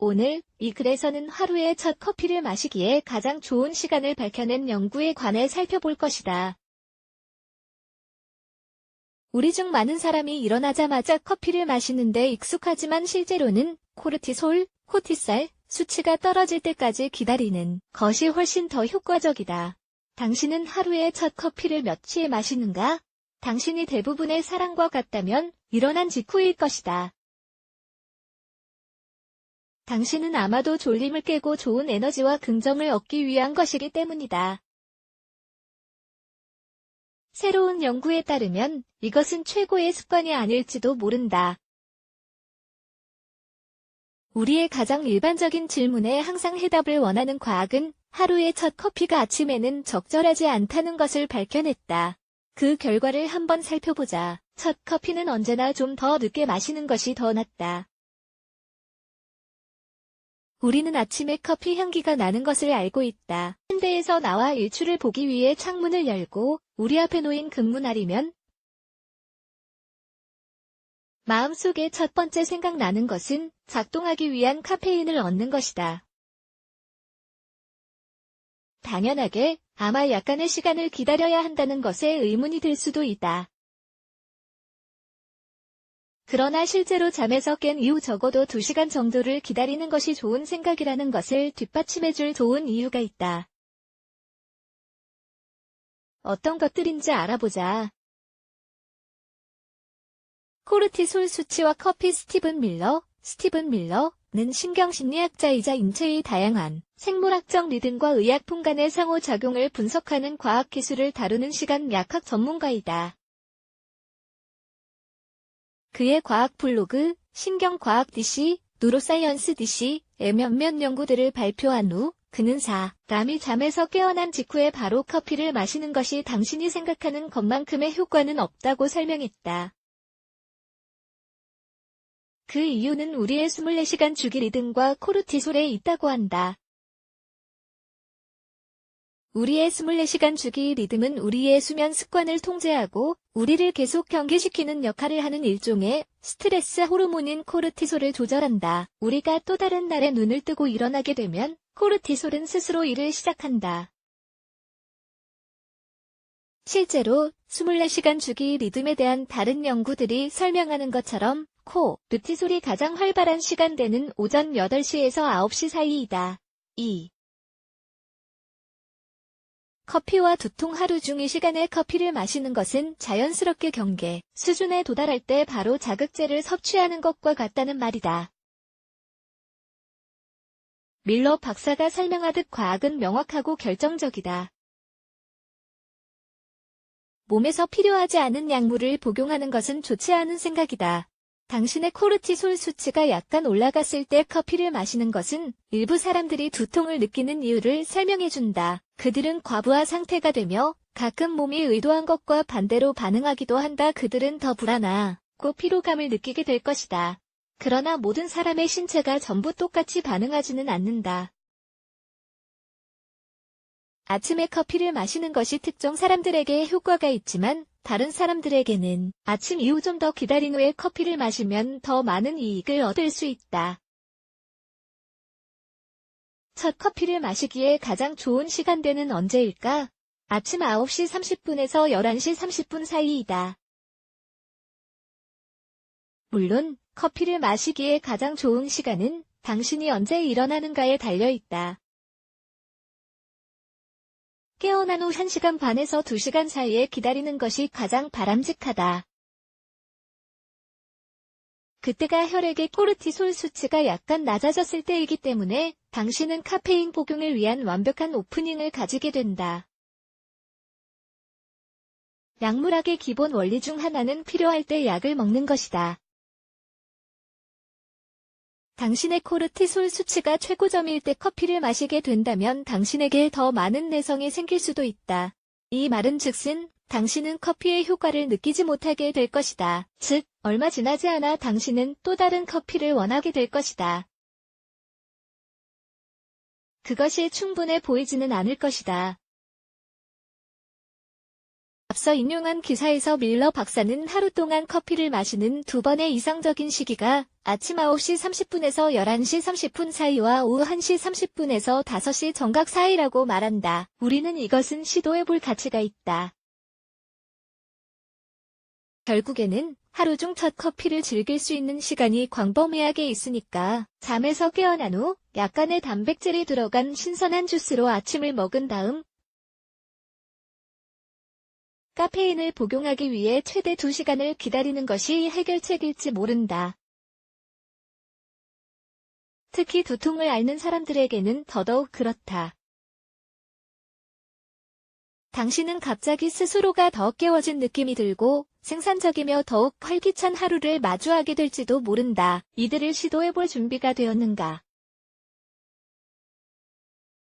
오늘 이 글에서는 하루에 첫 커피를 마시기에 가장 좋은 시간을 밝혀낸 연구에 관해 살펴볼 것이다. 우리 중 많은 사람이 일어나자마자 커피를 마시는데 익숙하지만 실제로는 코르티솔, 코티살, 수치가 떨어질 때까지 기다리는 것이 훨씬 더 효과적이다. 당신은 하루에 첫 커피를 몇 치에 마시는가? 당신이 대부분의 사람과 같다면 일어난 직후일 것이다. 당신은 아마도 졸림을 깨고 좋은 에너지와 긍정을 얻기 위한 것이기 때문이다. 새로운 연구에 따르면 이것은 최고의 습관이 아닐지도 모른다. 우리의 가장 일반적인 질문에 항상 해답을 원하는 과학은 하루의 첫 커피가 아침에는 적절하지 않다는 것을 밝혀냈다. 그 결과를 한번 살펴보자. 첫 커피는 언제나 좀 더 늦게 마시는 것이 더 낫다. 우리는 아침에 커피 향기가 나는 것을 알고 있다. 현대에서 나와 일출을 보기 위해 창문을 열고 우리 앞에 놓인 근무날이면 마음속에 첫 번째 생각나는 것은 작동하기 위한 카페인을 얻는 것이다. 당연하게 아마 약간의 시간을 기다려야 한다는 것에 의문이 들 수도 있다. 그러나 실제로 잠에서 깬 이후 적어도 2시간 정도를 기다리는 것이 좋은 생각이라는 것을 뒷받침해줄 좋은 이유가 있다. 어떤 것들인지 알아보자. 코르티솔 수치와 커피 스티븐 밀러, 스티븐 밀러는 신경심리학자이자 인체의 다양한 생물학적 리듬과 의약품 간의 상호작용을 분석하는 과학기술을 다루는 시간 약학 전문가이다. 그의 과학 블로그, 신경과학 DC, 누로사이언스 DC의 몇몇 연구들을 발표한 후 그는 사람이 잠에서 깨어난 직후에 바로 커피를 마시는 것이 당신이 생각하는 것만큼의 효과는 없다고 설명했다. 그 이유는 우리의 24시간 주기 리듬과 코르티솔에 있다고 한다. 우리의 24시간 주기 리듬은 우리의 수면 습관을 통제하고 우리를 계속 경계시키는 역할을 하는 일종의 스트레스 호르몬인 코르티솔을 조절한다. 우리가 또 다른 날에 눈을 뜨고 일어나게 되면 코르티솔은 스스로 일을 시작한다. 실제로 24시간 주기 리듬에 대한 다른 연구들이 설명하는 것처럼 코, 르티솔이 가장 활발한 시간대는 오전 8시에서 9시 사이이다. 2. 커피와 두통 하루 중이 시간에 커피를 마시는 것은 자연스럽게 경계 수준에 도달할 때 바로 자극제를 섭취하는 것과 같다는 말이다. 밀러 박사가 설명하듯 과학은 명확하고 결정적이다. 몸에서 필요하지 않은 약물을 복용하는 것은 좋지 않은 생각이다. 당신의 코르티솔 수치가 약간 올라갔을 때 커피를 마시는 것은 일부 사람들이 두통을 느끼는 이유를 설명해준다. 그들은 과부하 상태가 되며 가끔 몸이 의도한 것과 반대로 반응하기도 한다. 그들은 더 불안하고 피로감을 느끼게 될 것이다. 그러나 모든 사람의 신체가 전부 똑같이 반응하지는 않는다. 아침에 커피를 마시는 것이 특정 사람들에게 효과가 있지만 다른 사람들에게는 아침 이후 좀 더 기다린 후에 커피를 마시면 더 많은 이익을 얻을 수 있다. 첫 커피를 마시기에 가장 좋은 시간대는 언제일까? 아침 9시 30분에서 11시 30분 사이이다. 물론 커피를 마시기에 가장 좋은 시간은 당신이 언제 일어나는가에 달려 있다. 깨어난 후 1시간 반에서 2시간 사이에 기다리는 것이 가장 바람직하다. 그때가 혈액의 코르티솔 수치가 약간 낮아졌을 때이기 때문에 당신은 카페인 복용을 위한 완벽한 오프닝을 가지게 된다. 약물학의 기본 원리 중 하나는 필요할 때 약을 먹는 것이다. 당신의 코르티솔 수치가 최고점일 때 커피를 마시게 된다면 당신에게 더 많은 내성이 생길 수도 있다. 이 말은 즉슨 당신은 커피의 효과를 느끼지 못하게 될 것이다. 즉, 얼마 지나지 않아 당신은 또 다른 커피를 원하게 될 것이다. 그것이 충분해 보이지는 않을 것이다. 앞서 인용한 기사에서 밀러 박사는 하루 동안 커피를 마시는 두 번의 이상적인 시기가 아침 9시 30분에서 11시 30분 사이와 오후 1시 30분에서 5시 정각 사이라고 말한다. 우리는 이것은 시도해볼 가치가 있다. 결국에는 하루 중 첫 커피를 즐길 수 있는 시간이 광범위하게 있으니까 잠에서 깨어난 후 약간의 단백질이 들어간 신선한 주스로 아침을 먹은 다음 카페인을 복용하기 위해 최대 2시간을 기다리는 것이 해결책일지 모른다. 특히 두통을 앓는 사람들에게는 더더욱 그렇다. 당신은 갑자기 스스로가 더 깨워진 느낌이 들고 생산적이며 더욱 활기찬 하루를 마주하게 될지도 모른다. 이들을 시도해볼 준비가 되었는가?